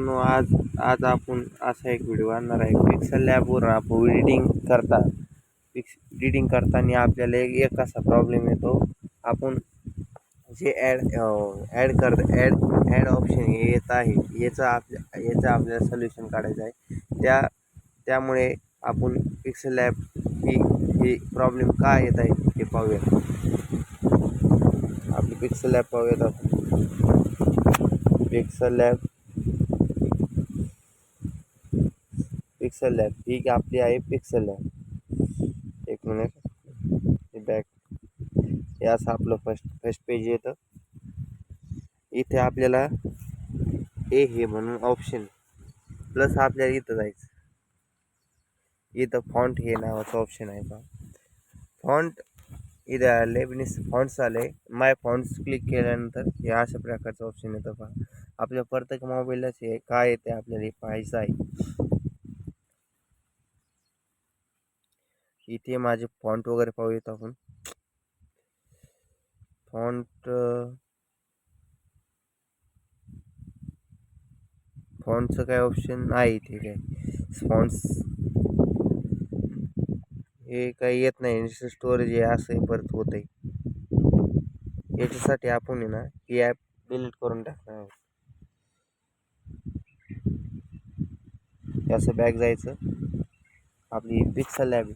मित्रांनो आज आज आपण असा एक व्हिडिओ आणणार आहे. पिक्सल लॅबवर आपण एडिटिंग करता पिक्स एडिटिंग करताना आपल्याला एक एक असा प्रॉब्लेम येतो. आपण जे ॲड ॲड कर ॲड ॲड ऑप्शन हे येत आहे याचं आपल्या याचं आपल्याला सोल्युशन काढायचं आहे. त्या त्यामुळे आपण पिक्सल लॅब ही ही प्रॉब्लेम का येत आहे हे पाहूया. आपली पिक्सल लॅब पाहूयात आपण. पिक्सल लॅब पिक्सल लॅब ही आपली आहे पिक्सल लॅब एक मिनिट बॅक हे असं आपलं फ़र्स्ट फ़र्स्ट पेज येतं इथे आपल्याला ए हे म्हणून ऑप्शन प्लस आपल्याला इथं जायचं. इथं फॉन्ट हे नावाचं ऑप्शन आहे का फॉन्ट इथं आले बिनिस फॉन्ट्स आले माय फॉन्ट्स क्लिक हे अशा प्रकारचं ऑप्शन येतं पहा आपल्या प्रत्येक मोबाईललाच हे काय येते आपल्याला हे इथे माझे फॉन्ट वगैरे पाहूयात आपण. फॉन्ट फॉन्टचं काय ऑप्शन नाही इथे काय. फॉन्ट्स हे काही येत नाही. स्टोरेज आहे असं परत होत आहे याच्यासाठी आपण आहे ना ही ॲप डिलीट करून टाकणार आहोत. असं बॅग जायचं. आपली पिक्सल लॅब